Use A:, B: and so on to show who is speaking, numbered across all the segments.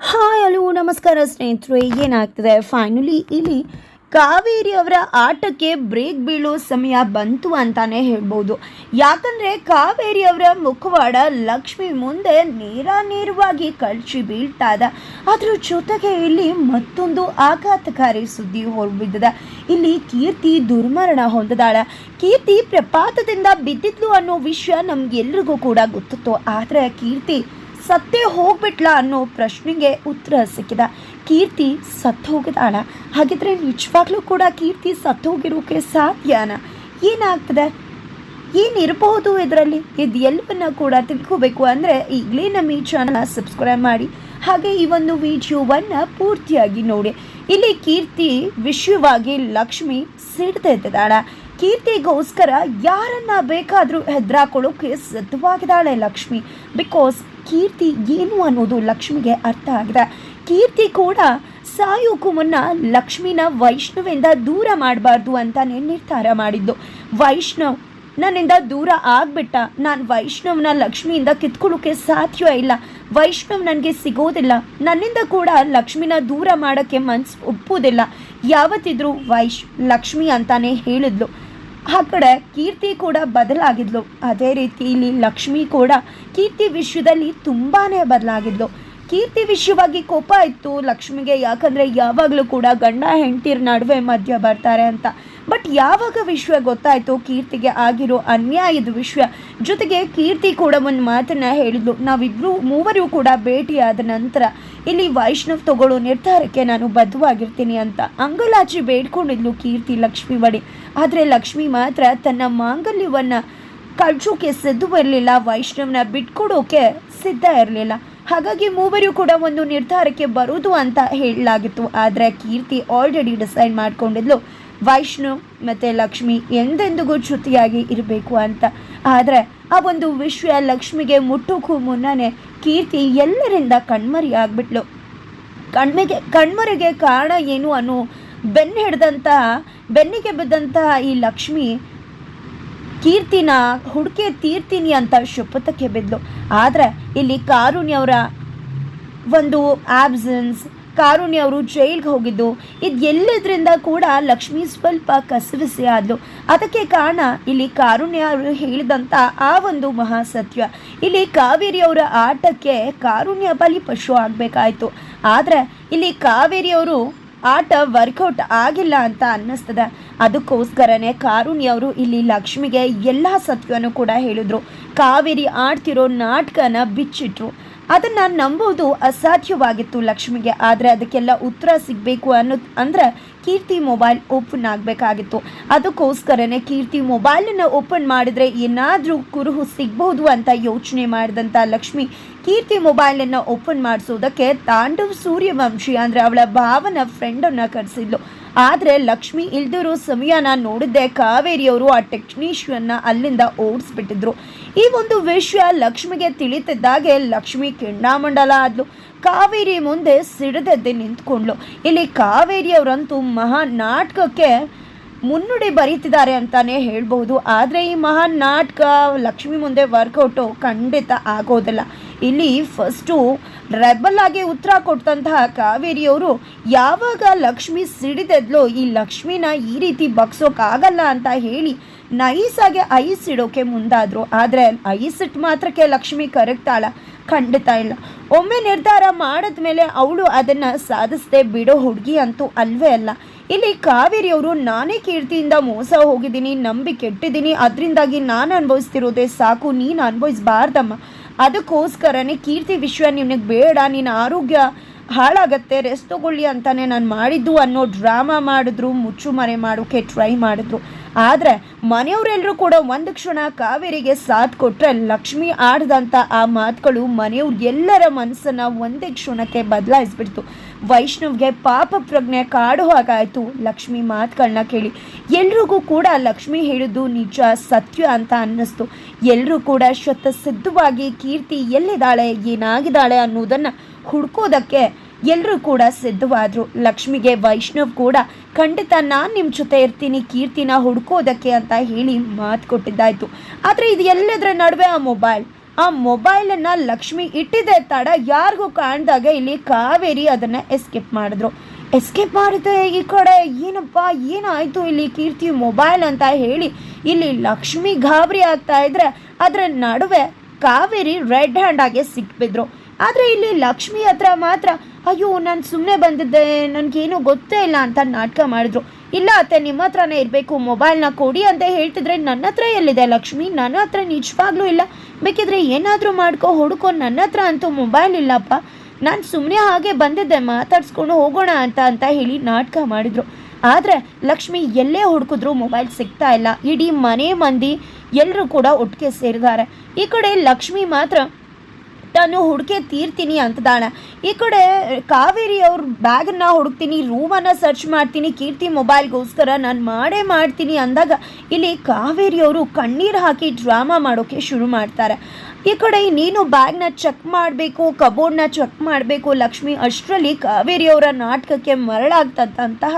A: Hi hello ನಮಸ್ಕಾರ ಸ್ನೇಹಿತರೆ, ಏನಾಗ್ತದೆ? ಫೈನಲಿ ಇಲ್ಲಿ ಕಾವೇರಿ ಅವರ ಆಟಕ್ಕೆ ಬ್ರೇಕ್ ಬೀಳೋ ಸಮಯ ಬಂತು ಅಂತಾನೆ ಹೇಳ್ಬೋದು. ಯಾಕಂದರೆ ಕಾವೇರಿ ಅವರ ಮುಖವಾಡ ಲಕ್ಷ್ಮಿ ಮುಂದೆ ನೇರ ನೇರವಾಗಿ ಕಳಚಿ ಬೀಳ್ತಾ ಇದೆ. ಅದ್ರ ಜೊತೆಗೆ ಇಲ್ಲಿ ಮತ್ತೊಂದು ಆಘಾತಕಾರಿ ಸುದ್ದಿ ಹೊರಬಿದ್ದಿದೆ. ಇಲ್ಲಿ ಕೀರ್ತಿ ದುರ್ಮರಣ ಹೊಂದಿದಾಳೆ ಕೀರ್ತಿ ಪ್ರಪಾತದಿಂದ ಬಿದ್ದಿದ್ಲು ಅನ್ನೋ ವಿಷಯ ನಮ್ಗೆಲ್ರಿಗೂ ಕೂಡ ಗೊತ್ತಿತ್ತು. ಆದರೆ ಕೀರ್ತಿ ಸತ್ತೇ ಹೋಗ್ಬಿಟ್ಲಾ ಅನ್ನೋ ಪ್ರಶ್ನೆಗೆ ಉತ್ತರ ಸಿಕ್ಕಿದ. ಕೀರ್ತಿ ಸತ್ತು ಹೋಗಿದಾಳ ಹಾಗಿದ್ರೆ ನಿಜವಾಗ್ಲೂ ಕೂಡ ಕೀರ್ತಿ ಸತ್ತು ಹೋಗಿರೋಕೆ ಸಾಧ್ಯನಾ? ಏನಾಗ್ತದೆ? ಏನಿರಬಹುದು ಇದರಲ್ಲಿ? ಇದು ಎಲ್ಲವನ್ನ ಕೂಡ ತಿಳ್ಕೋಬೇಕು ಅಂದರೆ ಈಗಲೇ ನಮ್ಮ ಈ ಚಾನಲ್ ಸಬ್ಸ್ಕ್ರೈಬ್ ಮಾಡಿ. ಹಾಗೆ ಈ ಒಂದು ವಿಡಿಯೋವನ್ನು ಪೂರ್ತಿಯಾಗಿ ನೋಡಿ. ಇಲ್ಲಿ ಕೀರ್ತಿ ವಿಶ್ವವಾಗಿ ಲಕ್ಷ್ಮಿ ಸಿಡ್ತಿದ್ದಾಳ ಕೀರ್ತಿಗೋಸ್ಕರ ಯಾರನ್ನ ಬೇಕಾದರೂ ಹೆದ್ರಾಕೊಳ್ಳೋಕೆ ಸಿದ್ಧವಾಗಿದ್ದಾಳೆ ಲಕ್ಷ್ಮಿ. ಬಿಕಾಸ್ ಕೀರ್ತಿ ಏನು ಅನ್ನೋದು ಲಕ್ಷ್ಮಿಗೆ ಅರ್ಥ ಆಗಿದೆ. ಕೀರ್ತಿ ಕೂಡ ಸಾಯೋಕ್ಕೂ ಮುನ್ನ ಲಕ್ಷ್ಮಿನ ವೈಷ್ಣವಿಂದ ದೂರ ಮಾಡಬಾರ್ದು ಅಂತಾನೆ ನಿರ್ಧಾರ ಮಾಡಿದ್ದು. ವೈಷ್ಣವ್ ನನ್ನಿಂದ ದೂರ ಆಗ್ಬಿಟ್ಟ ನಾನು ವೈಷ್ಣವ್ನ ಲಕ್ಷ್ಮಿಯಿಂದ ಕಿತ್ಕೊಳ್ಳೋಕೆ ಸಾಧ್ಯ ಇಲ್ಲ. ವೈಷ್ಣವ್ ನನಗೆ ಸಿಗೋದಿಲ್ಲ. ನನ್ನಿಂದ ಕೂಡ ಲಕ್ಷ್ಮಿನ ದೂರ ಮಾಡೋಕ್ಕೆ ಮನ್ಸು ಒಪ್ಪೋದಿಲ್ಲ ಯಾವತ್ತಿದ್ರೂ ವೈಶ್, ಲಕ್ಷ್ಮಿ ಅಂತಾನೆ ಹೇಳಿದ್ಲು. ಆ ಕಡೆ ಕೀರ್ತಿ ಕೂಡ ಬದಲಾಗಿದ್ಲು. ಅದೇ ರೀತಿ ಇಲ್ಲಿ ಲಕ್ಷ್ಮಿ ಕೂಡ ಕೀರ್ತಿ ವಿಷಯದಲ್ಲಿ ತುಂಬಾ ಬದಲಾಗಿದ್ಲು. ಕೀರ್ತಿ ವಿಷಯವಾಗಿ ಕೋಪ ಇತ್ತು ಲಕ್ಷ್ಮಿಗೆ, ಯಾಕಂದರೆ ಯಾವಾಗಲೂ ಕೂಡ ಗಂಡ ಹೆಂಡತಿರ ನಡುವೆ ಮಧ್ಯ ಬರ್ತಾರೆ ಅಂತ. ಬಟ್ ಯಾವಾಗ ವಿಷಯ ಗೊತ್ತಾಯಿತು? ಕೀರ್ತಿಗೆ ಆಗಿರೋ ಅನ್ಯಾಯದ ವಿಷಯ ಜೊತೆಗೆ ಕೀರ್ತಿ ಕೂಡ ಒಂದು ಮಾತನ್ನ ಹೇಳಿದ್ಲು. ನಾವಿಬ್ಬರು ಮೂವರು ಕೂಡ ಭೇಟಿಯಾದ ನಂತರ ಇಲ್ಲಿ ವೈಷ್ಣವ್ ತಗೊಳ್ಳೋ ನಿರ್ಧಾರಕ್ಕೆ ನಾನು ಬದ್ಧವಾಗಿರ್ತೀನಿ ಅಂತ. ಅಂಗಲಾಚಿ ಬೇಡ್ಕೊಂಡಿದ್ಲು ಕೀರ್ತಿ ಲಕ್ಷ್ಮಿ ಬಳಿ. ಆದರೆ ಲಕ್ಷ್ಮಿ ಮಾತ್ರ ತನ್ನ ಮಾಂಗಲ್ಯವನ್ನು ಕಳ್ಸೋಕೆ ಸಿದ್ಧ ಇರಲಿಲ್ಲ. ವೈಷ್ಣವ್ನ ಬಿಟ್ಕೊಡೋಕೆ ಸಿದ್ಧ ಇರಲಿಲ್ಲ. ಹಾಗಾಗಿ ಮೂವರು ಕೂಡ ಒಂದು ನಿರ್ಧಾರಕ್ಕೆ ಬರೋದು ಅಂತ ಹೇಳಲಾಗಿತ್ತು. ಆದರೆ ಕೀರ್ತಿ ಆಲ್ರೆಡಿ ಡಿಸೈಡ್ ಮಾಡ್ಕೊಂಡಿದ್ಲು. ವೈಷ್ಣವ್ ಮತ್ತು ಲಕ್ಷ್ಮಿ ಎಂದೆಂದಿಗೂ ಶ್ರುತಿಯಾಗಿ ಇರಬೇಕು ಅಂತ. ಆದರೆ ಆ ಒಂದು ವಿಷಯ ಲಕ್ಷ್ಮಿಗೆ ಮುಟ್ಟೋಕ್ಕೂ ಮುನ್ನನೇ ಕೀರ್ತಿ ಎಲ್ಲರಿಂದ ಕಣ್ಮರಿ ಆಗ್ಬಿಟ್ಲು. ಕಣ್ಮೆಗೆ, ಕಣ್ಮರಿಗೆ ಕಾರಣ ಏನು ಅನ್ನೋ ಬೆನ್ನು ಹಿಡ್ದಂತಹ ಬೆನ್ನಿಗೆ ಬಿದ್ದಂತಹ ಈ ಲಕ್ಷ್ಮಿ ಕೀರ್ತಿನ ಹುಡುಕೆ ತೀರ್ತೀನಿ ಅಂತ ಶಪಥಕ್ಕೆ ಬಿದ್ದಳು ಆದರೆ ಇಲ್ಲಿ ಕಾರುಣ್ಯವರ ಒಂದು ಆಬ್ಸೆನ್ಸ್ ಕಾರುಣ್ಯ ಅವರು ಜೈಲ್ಗೆ ಹೋಗಿದ್ದು. ಇದು ಎಲ್ಲದರಿಂದ ಕೂಡ ಲಕ್ಷ್ಮಿ ಸ್ವಲ್ಪ ಕಸವಿಸಿ ಆದ್ಲು. ಅದಕ್ಕೆ ಕಾರಣ ಇಲ್ಲಿ ಕಾರುಣ್ಯ ಅವರು ಹೇಳಿದಂಥ ಆ ಒಂದು ಮಹಾಸತ್ಯ. ಇಲ್ಲಿ ಕಾವೇರಿ ಅವರ ಆಟಕ್ಕೆ ಕಾರುಣ್ಯ ಬಲಿ ಪಶು ಆಗಬೇಕಾಯ್ತು. ಆದರೆ ಇಲ್ಲಿ ಕಾವೇರಿ ಅವರು ಆಟ ವರ್ಕೌಟ್ ಆಗಿಲ್ಲ ಅಂತ ಅನ್ನಿಸ್ತದೆ. ಅದಕ್ಕೋಸ್ಕರನೇ ಕಾರುಣ್ಯ ಅವರು ಇಲ್ಲಿ ಲಕ್ಷ್ಮಿಗೆ ಎಲ್ಲ ಸತ್ಯವನ್ನು ಕೂಡ ಹೇಳಿದ್ರು. ಕಾವೇರಿ ಆಡ್ತಿರೋ ನಾಟಕನ ಬಿಚ್ಚಿಟ್ರು. ಅದನ್ನು ನಂಬೋದು ಅಸಾಧ್ಯವಾಗಿತ್ತು ಲಕ್ಷ್ಮಿಗೆ. ಆದರೆ ಅದಕ್ಕೆಲ್ಲ ಉತ್ತರ ಸಿಗಬೇಕು ಅನ್ನೋ, ಅಂದರೆ ಕೀರ್ತಿ ಮೊಬೈಲ್ ಓಪನ್ ಆಗಬೇಕಾಗಿತ್ತು. ಅದಕ್ಕೋಸ್ಕರನೇ ಕೀರ್ತಿ ಮೊಬೈಲನ್ನು ಓಪನ್ ಮಾಡಿದರೆ ಏನಾದರೂ ಕುರುಹು ಸಿಗಬಹುದು ಅಂತ ಯೋಚನೆ ಮಾಡಿದಂಥ ಲಕ್ಷ್ಮಿ ಕೀರ್ತಿ ಮೊಬೈಲನ್ನು ಓಪನ್ ಮಾಡಿಸೋದಕ್ಕೆ ತಾಂಡವ್ ಸೂರ್ಯವಂಶಿ, ಅಂದರೆ ಅವಳ ಭಾವನ ಫ್ರೆಂಡನ್ನು ಕರೆಸಿದ್ಲು. ಆದರೆ ಲಕ್ಷ್ಮಿ ಇಲ್ದಿರೋ ಸಮಯನ ನೋಡಿದ್ದೆ ಕಾವೇರಿಯವರು ಆ ಟೆಕ್ನಿಷಿಯನ್ನ ಅಲ್ಲಿಂದ ಓಡಿಸ್ಬಿಟ್ಟಿದ್ರು. ಈ ಒಂದು ವಿಷಯ ಲಕ್ಷ್ಮಿಗೆ ತಿಳಿತಿದ್ದಾಗೆ ಲಕ್ಷ್ಮಿ ಕಿಣ್ಣಾಮಂಡಲ ಆದ್ಲು. ಕಾವೇರಿ ಮುಂದೆ ಸಿಡಿದೆದ್ದೆ ನಿಂತ್ಕೊಂಡ್ಲು. ಇಲ್ಲಿ ಕಾವೇರಿಯವರಂತೂ ಮಹಾ ನಾಟಕಕ್ಕೆ ಮುನ್ನುಡಿ ಬರೀತಿದ್ದಾರೆ ಅಂತಾನೆ ಹೇಳ್ಬೋದು ಆದರೆ ಈ ಮಹಾನ್ ನಾಟಕ ಲಕ್ಷ್ಮಿ ಮುಂದೆ ವರ್ಕೌಟು ಖಂಡಿತ ಆಗೋದಿಲ್ಲ. ಇಲ್ಲಿ ಫಸ್ಟು ರೆಬಲ್ ಆಗಿ ಉತ್ತರ ಕೊಟ್ಟಂತಹ ಕಾವೇರಿಯವರು ಯಾವಾಗ ಲಕ್ಷ್ಮಿ ಸಿಡಿದೆದ್ಲೋ ಈ ಲಕ್ಷ್ಮಿನ ಈ ರೀತಿ ಬಗ್ಸೋಕ್ಕಾಗಲ್ಲ ಅಂತ ಹೇಳಿ ನೈಸಾಗೆ ಐಸ್ ಇಡೋಕೆ ಮುಂದಾದರು, ಆದರೆ ಐಸ್ ಇಟ್ಟು ಮಾತ್ರಕ್ಕೆ ಲಕ್ಷ್ಮಿ ಕರಗ್ತಾಳ ಖಂಡಿತ ಇಲ್ಲ. ಒಮ್ಮೆ ನಿರ್ಧಾರ ಮಾಡಿದ್ಮೇಲೆ ಅವಳು ಅದನ್ನು ಸಾಧಿಸದೆ ಬಿಡೋ ಹುಡುಗಿ ಅಂತೂ ಅಲ್ವೇ ಅಲ್ಲ. ಇಲ್ಲಿ ಕಾವೇರಿಯವರು ನಾನೇ ಕೀರ್ತಿಯಿಂದ ಮೋಸ ಹೋಗಿದ್ದೀನಿ, ನಂಬಿ ಕೆಟ್ಟಿದ್ದೀನಿ, ಅದರಿಂದಾಗಿ ನಾನು ಅನುಭವಿಸ್ತಿರೋದೇ ಸಾಕು, ನೀನು ಅನುಭವಿಸ್ಬಾರ್ದಮ್ಮ. ಅದಕ್ಕೋಸ್ಕರನೇ ಕೀರ್ತಿ ವಿಷಯ ನಿನಗೆ ಬೇಡ ನಿನ್ನ ಆರೋಗ್ಯ ಹಾಳಾಗತ್ತೆ, ರೆಸ್ಟ್ ತಗೊಳ್ಳಿ ಅಂತಲೇ ನಾನು ಮಾಡಿದ್ದು ಅನ್ನೋ ಡ್ರಾಮಾ ಮಾಡಿದ್ರು, ಮುಚ್ಚುಮರೆ ಮಾಡೋಕ್ಕೆ ಟ್ರೈ ಮಾಡಿದ್ರು. ಆದರೆ ಮನೆಯವರೆಲ್ಲರೂ ಕೂಡ ಒಂದು ಕ್ಷಣ ಕಾವೇರಿಗೆ ಸಾಥ್ ಕೊಟ್ಟರೆ ಲಕ್ಷ್ಮಿ ಆಡ್ದಂಥ ಆ ಮಾತುಗಳು ಮನೆಯವ್ರ ಎಲ್ಲರ ಮನಸ್ಸನ್ನು ಒಂದೇ ಕ್ಷಣಕ್ಕೆ ಬದಲಾಯಿಸ್ಬಿಡ್ತು. ವೈಷ್ಣವ್ಗೆ ಪಾಪ ಪ್ರಜ್ಞೆ ಕಾಡು ಹಾಗಾಯಿತು ಲಕ್ಷ್ಮಿ ಮಾತುಗಳನ್ನ ಕೇಳಿ. ಎಲ್ರಿಗೂ ಕೂಡ ಲಕ್ಷ್ಮಿ ಹೇಳಿದ್ದು ನಿಜ, ಸತ್ಯ ಅಂತ ಅನ್ನಿಸ್ತು. ಎಲ್ಲರೂ ಕೂಡ ಶತಸಿದ್ಧವಾಗಿ ಕೀರ್ತಿ ಎಲ್ಲಿದ್ದಾಳೆ, ಏನಾಗಿದ್ದಾಳೆ ಅನ್ನೋದನ್ನು ಹುಡ್ಕೋದಕ್ಕೆ ಎಲ್ಲರೂ ಕೂಡ ಸಿದ್ಧವಾದರು. ಲಕ್ಷ್ಮಿಗೆ ವೈಷ್ಣವ್ ಕೂಡ, ಖಂಡಿತ ನಾನು ನಿಮ್ಮ ಜೊತೆ ಇರ್ತೀನಿ, ಕೀರ್ತಿನ ಹುಡ್ಕೋದಕ್ಕೆ ಅಂತ ಹೇಳಿ ಮಾತು ಕೊಟ್ಟಿದ್ದಾಯಿತು. ಆದರೆ ಇದು ಎಲ್ಲದರ ನಡುವೆ ಆ ಮೊಬೈಲ್? ಆ ಮೊಬೈಲನ್ನು ಲಕ್ಷ್ಮಿ ಇಟ್ಟಿದೆ ತಡ, ಯಾರಿಗೂ ಕಾಣ್ದಾಗ ಇಲ್ಲಿ ಕಾವೇರಿ ಅದನ್ನು ಎಸ್ಕೇಪ್ ಮಾಡಿದ್ರು. ಎಸ್ಕೇಪ್ ಮಾಡಿದೆ ಈ ಕಡೆ ಏನಪ್ಪ, ಏನಾಯಿತು ಇಲ್ಲಿ ಕೀರ್ತಿ ಮೊಬೈಲ್ ಅಂತ ಹೇಳಿ, ಇಲ್ಲಿ ಲಕ್ಷ್ಮಿ ಗಾಬರಿ ಆಗ್ತಾ ಇದ್ರೆ ಅದರ ನಡುವೆ ಕಾವೇರಿ ರೆಡ್ ಹ್ಯಾಂಡ್ ಆಗಿ ಸಿಕ್ಬಿದ್ರು. ಆದರೆ ಇಲ್ಲಿ ಲಕ್ಷ್ಮಿ ಹತ್ರ ಮಾತ್ರ ಅಯ್ಯೋ, ನಾನು ಸುಮ್ಮನೆ ಬಂದಿದ್ದೆ. ನನಗೇನು ಗೊತ್ತೇ ಇಲ್ಲ ಅಂತ ನಾಟಕ ಮಾಡಿದ್ರು. ಇಲ್ಲ ಅತ್ತೆ, ನಿಮ್ಮ ಹತ್ರನೇ ಇರಬೇಕು. ಮೊಬೈಲ್ನ ಕೊಡಿ ಅಂತ ಹೇಳ್ತಿದ್ರೆ ನನ್ನ ಹತ್ರ ಎಲ್ಲಿದೆ ಲಕ್ಷ್ಮಿ? ನನ್ನ ಹತ್ರ ನಿಜವಾಗ್ಲೂ ಇಲ್ಲ. ಬೇಕಿದ್ರೆ ಏನಾದರೂ ಮಾಡ್ಕೊ, ಹುಡುಕೋ. ನನ್ನ ಹತ್ರ ಅಂತೂ ಮೊಬೈಲ್ ಇಲ್ಲಪ್ಪ. ನಾನು ಸುಮ್ಮನೆ ಹಾಗೆ ಬಂದಿದ್ದೆ. ಮಾತಾಡ್ಸ್ಕೊಂಡು ಹೋಗೋಣ ಅಂತ ಅಂತ ಹೇಳಿ ನಾಟಕ ಮಾಡಿದ್ರು. ಆದರೆ ಲಕ್ಷ್ಮಿ ಎಲ್ಲೇ ಹುಡುಕಿದ್ರು ಮೊಬೈಲ್ ಸಿಗ್ತಾ ಇಲ್ಲ. ಇಡೀ ಮನೆ ಮಂದಿ ಎಲ್ಲರೂ ಕೂಡ ಒಟ್ಟಿಗೆ ಸೇರಿದ್ದಾರೆ ಈ ಕಡೆ ಲಕ್ಷ್ಮಿ ಮಾತ್ರ ನಾನು ಹುಡುಕಿ ತೀರ್ತೀನಿ ಅಂತದಾಣ. ಈ ಕಡೆ ಕಾವೇರಿ ಅವ್ರ ಬ್ಯಾಗನ್ನ ಹುಡುಕ್ತೀನಿ, ರೂಮನ್ನು ಸರ್ಚ್ ಮಾಡ್ತೀನಿ, ಕೀರ್ತಿ ಮೊಬೈಲ್ಗೋಸ್ಕರ ನಾನು ಮಾಡೇ ಮಾಡ್ತೀನಿ ಅಂದಾಗ ಇಲ್ಲಿ ಕಾವೇರಿ ಅವರು ಕಣ್ಣೀರು ಹಾಕಿ ಡ್ರಾಮಾ ಮಾಡೋಕ್ಕೆ ಶುರು ಮಾಡ್ತಾರೆ. ಈ ಕಡೆ ನೀನು ಬ್ಯಾಗ್ನ ಚೆಕ್ ಮಾಡಬೇಕು ಕಬೋರ್ಡ್ನ ಚೆಕ್ ಮಾಡಬೇಕು, ಲಕ್ಷ್ಮಿ ಅಷ್ಟರಲ್ಲಿ ಕಾವೇರಿ ಅವರ ನಾಟಕಕ್ಕೆ ಮರಳಾಗ್ತದಂತಹ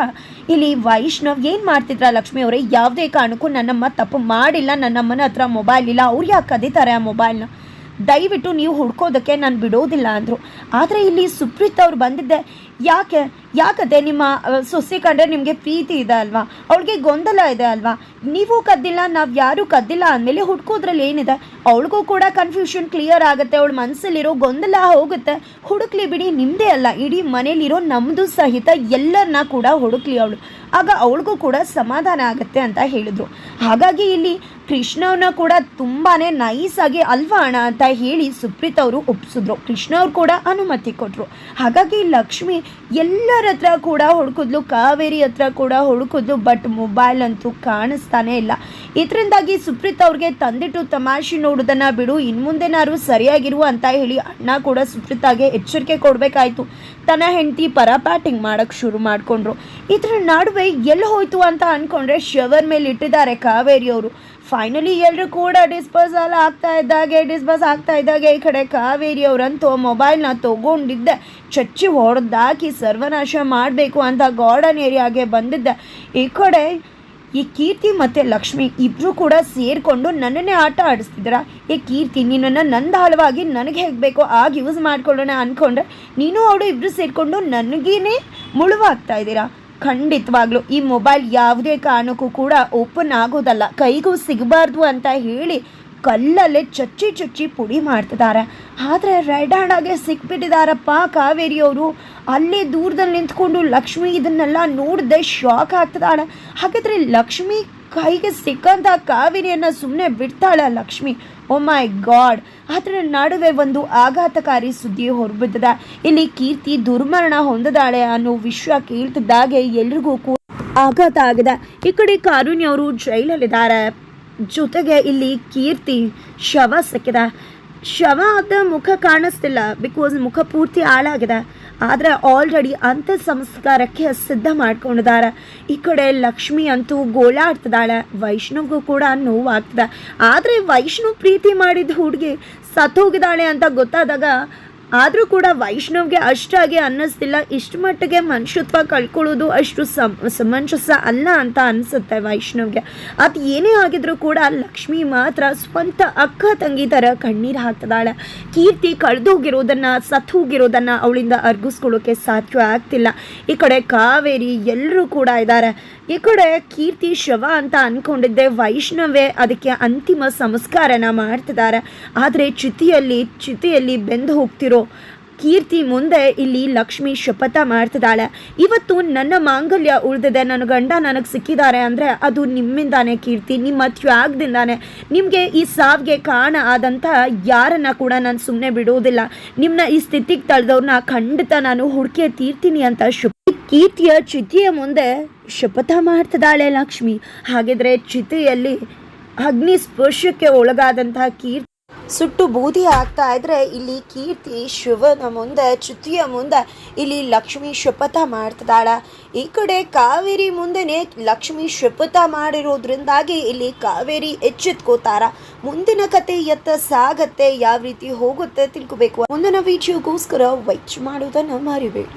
A: ಇಲ್ಲಿ ವೈಷ್ಣವ್ ಏನು ಮಾಡ್ತಿದ್ರ ಲಕ್ಷ್ಮಿ ಅವರೇ? ಯಾವುದೇ ಕಾರಣಕ್ಕೂ ನನ್ನಮ್ಮ ತಪ್ಪು ಮಾಡಿಲ್ಲ, ನನ್ನಮ್ಮನ ಹತ್ರ ಮೊಬೈಲ್ ಇಲ್ಲ, ಅವ್ರು ಯಾಕೆ ಕದೀತಾರೆ ಆ ಮೊಬೈಲ್ನ ದಯವಿಟ್ಟು ನೀವು ಹುಡ್ಕೋದಕ್ಕೆ ನಾನು ಬಿಡೋದಿಲ್ಲ ಅಂದರು. ಆದರೆ ಇಲ್ಲಿ ಸುಪ್ರೀತ್ ಅವ್ರು ಬಂದಿದ್ದೆ ಯಾಕೆ, ಯಾಕದೆ ನಿಮ್ಮ ಸೊಸೆ ಕಂಡ್ರೆ ನಿಮಗೆ ಪ್ರೀತಿ ಇದೆ ಅಲ್ವಾ? ಅವಳಿಗೆ ಗೊಂದಲ ಇದೆ ಅಲ್ವಾ? ನೀವು ಕದ್ದಿಲ್ಲ, ನಾವು ಯಾರೂ ಕದ್ದಿಲ್ಲ ಅಂದಮೇಲೆ ಹುಡ್ಕೋದ್ರಲ್ಲಿ ಏನಿದೆ? ಅವಳಿಗೂ ಕೂಡ ಕನ್ಫ್ಯೂಷನ್ ಕ್ಲಿಯರ್ ಆಗುತ್ತೆ, ಅವಳ ಮನಸ್ಸಲ್ಲಿರೋ ಗೊಂದಲ ಹೋಗುತ್ತೆ. ಹುಡುಕ್ಲಿ ಬಿಡಿ ನಿಮ್ಮದೇ ಅಲ್ಲ. ಇಡೀ ಮನೇಲಿರೋ ನಮ್ಮದು ಸಹಿತ ಎಲ್ಲರನ್ನ ಕೂಡ ಹುಡುಕ್ಲಿ ಅವಳು. ಆಗ ಅವಳಿಗೂ ಕೂಡ ಸಮಾಧಾನ ಆಗುತ್ತೆ ಅಂತ ಹೇಳಿದ್ರು. ಹಾಗಾಗಿ ಇಲ್ಲಿ ಕೃಷ್ಣವ್ರನ್ನ ಕೂಡ ತುಂಬಾ ನೈಸಾಗಿ ಅಲ್ವಾ ಅಣ್ಣ ಅಂತ ಹೇಳಿ ಸುಪ್ರೀತ್ ಅವರು ಒಪ್ಪಿಸಿದ್ರು ಕೃಷ್ಣ ಅವ್ರು ಕೂಡ ಅನುಮತಿ ಕೊಟ್ಟರು ಹಾಗಾಗಿ ಲಕ್ಷ್ಮಿ ಎಲ್ಲರ ಹತ್ರ ಕೂಡ ಹುಡುಕಿದ್ಲು, ಕಾವೇರಿ ಹತ್ರ ಕೂಡ ಹುಡುಕಿದ್ಲು ಬಟ್ ಮೊಬೈಲ್ ಅಂತೂ ಕಾಣಿಸ್ತಾನೆ ಇಲ್ಲ. ಇದರಿಂದಾಗಿ ಸುಪ್ರೀತ್ ಅವ್ರಿಗೆ ತಂದಿಟ್ಟು ತಮಾಷೆ ನೋಡೋದನ್ನ ಬಿಡು ಇನ್ನು ಸರಿಯಾಗಿರುವ ಸರಿಯಾಗಿರು ಅಂತ ಹೇಳಿ ಅಣ್ಣ ಕೂಡ ಸುಪ್ರೀತಾಗೆ ಎಚ್ಚರಿಕೆ ಕೊಡಬೇಕಾಯ್ತು. ತನ್ನ ಹೆಂಡತಿ ಪರಾಪಾಟಿಂಗ್ ಮಾಡೋಕ್ಕೆ ಶುರು ಮಾಡಿಕೊಂಡ್ರು. ಇದ್ರ ನಡುವೆ ಎಲ್ಲಿ ಹೋಯಿತು ಅಂತ ಅಂದ್ಕೊಂಡ್ರೆ ಶವರ್ ಮೇಲೆ ಇಟ್ಟಿದ್ದಾರೆ ಕಾವೇರಿ ಅವರು. ಫೈನಲಿ ಎಲ್ಲರೂ ಕೂಡ ಡಿಸ್ಪೋಸಲ್ ಆಗ್ತಾ ಇದ್ದಾಗೆ ಡಿಸ್ಪೋಸ್ ಆಗ್ತಾ ಇದ್ದಾಗೆ ಈ ಕಡೆ ಕಾವೇರಿ ಅವರಂತೂ ಮೊಬೈಲ್ನ ತೊಗೊಂಡಿದ್ದೆ. ಚಚ್ಚಿ ಹೊಡೆದಾಕಿ ಸರ್ವನಾಶ ಮಾಡಬೇಕು ಅಂತ ಗಾರ್ಡನ್ ಏರಿಯಾಗೆ ಬಂದಿದ್ದೆ. ಈ ಕಡೆ ಈ ಕೀರ್ತಿ ಮತ್ತು ಲಕ್ಷ್ಮಿ ಇಬ್ಬರು ಕೂಡ ಸೇರಿಕೊಂಡು ನನ್ನನ್ನೇ ಆಟ ಆಡಿಸ್ತಿದ್ದೀರಾ ಏ ಕೀರ್ತಿ, ನಿನ್ನನ್ನು ನಂದಾಳವಾಗಿ ನನಗೆ ಹೇಗೆ ಬೇಕೋ ಆಗ ಯೂಸ್ ಮಾಡ್ಕೊಳ್ಳೋಣ ಅಂದ್ಕೊಂಡ್ರೆ ನೀನು ಅವಳು ಇಬ್ಬರು ಸೇರಿಕೊಂಡು ನನಗೇನೆ ಮುಳುವಾಗ್ತಾ ಇದ್ದೀರಾ? ಖಂಡಿತವಾಗ್ಲೂ ಈ ಮೊಬೈಲ್ ಯಾವುದೇ ಕಾರಣಕ್ಕೂ ಕೂಡ ಓಪನ್ ಆಗೋದಲ್ಲ, ಕೈಗೂ ಸಿಗಬಾರ್ದು ಅಂತ ಹೇಳಿ ಕಲ್ಲಲ್ಲೇ ಚಚ್ಚಿ ಚುಚ್ಚಿ ಪುಡಿ ಮಾಡ್ತಿದ್ದಾರೆ ಆದರೆ ರೆಡ್ ಹ್ಯಾಂಡಾಗೆ ಸಿಕ್ಬಿಟ್ಟಿದಾರಪ್ಪ ಕಾವೇರಿಯವರು. ಅಲ್ಲೇ ದೂರದಲ್ಲಿ ನಿಂತ್ಕೊಂಡು ಲಕ್ಷ್ಮಿ ಇದನ್ನೆಲ್ಲ ನೋಡಿದೆ ಶಾಕ್ ಆಗ್ತದಾಳೆ ಹಾಗಾದರೆ ಲಕ್ಷ್ಮಿ ಕೈಗೆ ಸಿಕ್ಕಂಥ ಕಾವೇರಿಯನ್ನು ಸುಮ್ಮನೆ ಬಿಡ್ತಾಳೆ ಲಕ್ಷ್ಮಿ. ಓ ಮೈ ಗಾಡ್ ಅದರ ನಡುವೆ ಒಂದು ಆಘಾತಕಾರಿ ಸುದ್ದಿ ಹೊರಬಿದ್ದದ. ಇಲ್ಲಿ ಕೀರ್ತಿ ದುರ್ಮರಣ ಹೊಂದದಾಳೆ ಅನ್ನೋ ವಿಷಯ ಕೇಳ್ತಿದ್ದಾಗೆ ಎಲ್ರಿಗೂ ಕೂಡ ಆಘಾತ ಆಗಿದೆ. ಈ ಕಡೆ ಕಾರುಣ್ಯ ಅವರು ಜೈಲಲ್ಲಿದ್ದಾರೆ. ಜೊತೆಗೆ ಇಲ್ಲಿ ಕೀರ್ತಿ ಶವ ಸಿಕ್ಕಿದೆ. ಶವ ಆದ ಮುಖ ಕಾಣಿಸ್ತಿಲ್ಲ ಬಿಕಾಸ್ ಮುಖ ಪೂರ್ತಿ ಹಾಳಾಗಿದೆ. ಆದರೆ ಆಲ್ರೆಡಿ ಅಂತ್ಯ ಸಂಸ್ಕಾರಕ್ಕೆ ಸಿದ್ಧ ಮಾಡ್ಕೊಂಡಿದ್ದಾರೆ. ಈ ಕಡೆ ಲಕ್ಷ್ಮಿ ಅಂತೂ ಗೋಳಾಡ್ತಿದ್ದಾಳೆ. ವೈಷ್ಣವ್ಗೂ ಕೂಡ ನೋವಾಗ್ತದೆ. ಆದರೆ ವೈಷ್ಣವ್ ಪ್ರೀತಿ ಮಾಡಿದ ಹುಡುಗಿ ಸತ್ತೋಗಿದ್ದಾಳೆ ಅಂತ ಗೊತ್ತಾದಾಗ ಆದರೂ ಕೂಡ ವೈಷ್ಣವ್ಗೆ ಅಷ್ಟಾಗಿ ಅನ್ನಿಸ್ತಿಲ್ಲ. ಇಷ್ಟು ಮಟ್ಟಿಗೆ ಮನುಷ್ಯತ್ವ ಕಳ್ಕೊಳ್ಳೋದು ಅಷ್ಟು ಸಮ, ಸಮಂಜಸ ಅಲ್ಲ ಅಂತ ಅನಿಸುತ್ತೆ ವೈಷ್ಣವ್ಗೆ. ಅದು ಏನೇ ಆಗಿದ್ರೂ ಕೂಡ ಲಕ್ಷ್ಮಿ ಮಾತ್ರ ಸ್ವಂತ ಅಕ್ಕ ತಂಗಿ ಥರ ಕಣ್ಣೀರು ಹಾಕ್ತಿದ್ದಾಳೆ ಕೀರ್ತಿ ಕಳೆದೋಗಿರೋದನ್ನು ಸತ್ತು ಹೋಗಿರೋದನ್ನು ಅವಳಿಂದ ಅರ್ಗಿಸ್ಕೊಳ್ಳೋಕೆ ಸಾಧ್ಯ ಆಗ್ತಿಲ್ಲ. ಈ ಕಡೆ ಕಾವೇರಿ ಎಲ್ಲರೂ ಕೂಡ ಇದ್ದಾರೆ ಈ ಕಡೆ ಕೀರ್ತಿ, ಶವ ಅಂತ ಅಂದ್ಕೊಂಡಿದ್ದೆ ವೈಷ್ಣವೇ ಅದಕ್ಕೆ ಅಂತಿಮ ಸಂಸ್ಕಾರನ ಮಾಡ್ತಿದ್ದಾರೆ. ಆದರೆ ಚಿತಿಯಲ್ಲಿ ಚಿತಿಯಲ್ಲಿ ಬೆಂದು ಹೋಗ್ತಿರೋ ಕೀರ್ತಿ ಮುಂದೆ ಇಲ್ಲಿ ಲಕ್ಷ್ಮಿ ಶಪಥ ಮಾಡ್ತಿದ್ದಾಳೆ. ಇವತ್ತು ನನ್ನ ಮಾಂಗಲ್ಯ ಉಳಿದಿದೆ. ನನ್ನ ಗಂಡ ನನಗೆ ಸಿಕ್ಕಿದ್ದಾರೆ ಅಂದರೆ ಅದು ನಿಮ್ಮಿಂದಾನೆ ಕೀರ್ತಿ. ನಿಮ್ಮ ತ್ಯಾಗದಿಂದಾನೆ. ನಿಮಗೆ ಈ ಸಾವಿಗೆ ಕಾರಣ ಆದಂಥ ಯಾರನ್ನ ಕೂಡ ನಾನು ಸುಮ್ಮನೆ ಬಿಡೋದಿಲ್ಲ ನಿಮ್ಮನ್ನ ಈ ಸ್ಥಿತಿಗೆ ತಳೆದವ್ರನ್ನ ಖಂಡಿತ ನಾನು ಹುಡುಕಿ ತೀರ್ತೀನಿ ಅಂತ ಶುಭ ಕೀರ್ತಿಯ ಚಿತಿಯ ಮುಂದೆ ಶಪಥ ಮಾಡ್ತಿದ್ದಾಳೆ ಲಕ್ಷ್ಮಿ. ಹಾಗಿದ್ರೆ ಚಿತೆಯಲ್ಲಿ ಅಗ್ನಿ ಸ್ಪರ್ಶಕ್ಕೆ ಒಳಗಾದಂತಹ ಕೀರ್ತಿ ಸುಟ್ಟು ಬೂದಿ ಆಗ್ತಾ ಇದ್ರೆ ಇಲ್ಲಿ ಕೀರ್ತಿ ಶಿವನ ಮುಂದೆ, ಚ್ಯುತಿಯ ಮುಂದೆ, ಇಲ್ಲಿ ಲಕ್ಷ್ಮಿ ಶಪಥ ಮಾಡ್ತಿದ್ದಾಳ. ಈ ಕಡೆ ಕಾವೇರಿ ಮುಂದೆನೆ ಲಕ್ಷ್ಮಿ ಶಪಥ ಮಾಡಿರೋದ್ರಿಂದಾಗಿ ಇಲ್ಲಿ ಕಾವೇರಿ ಎಚ್ಚೆತ್ಕೋತಾರ. ಮುಂದಿನ ಕತೆ ಎತ್ತ ಸಾಗತ್ತೆ, ಯಾವ ರೀತಿ ಹೋಗುತ್ತೆ ತಿಳ್ಕೊಬೇಕು. ಮುಂದಿನ ವಿಡಿಯೋಗೋಸ್ಕರ ವೈಚ್ ಮಾಡೋದನ್ನ ಮರಿಬೇಡಿ.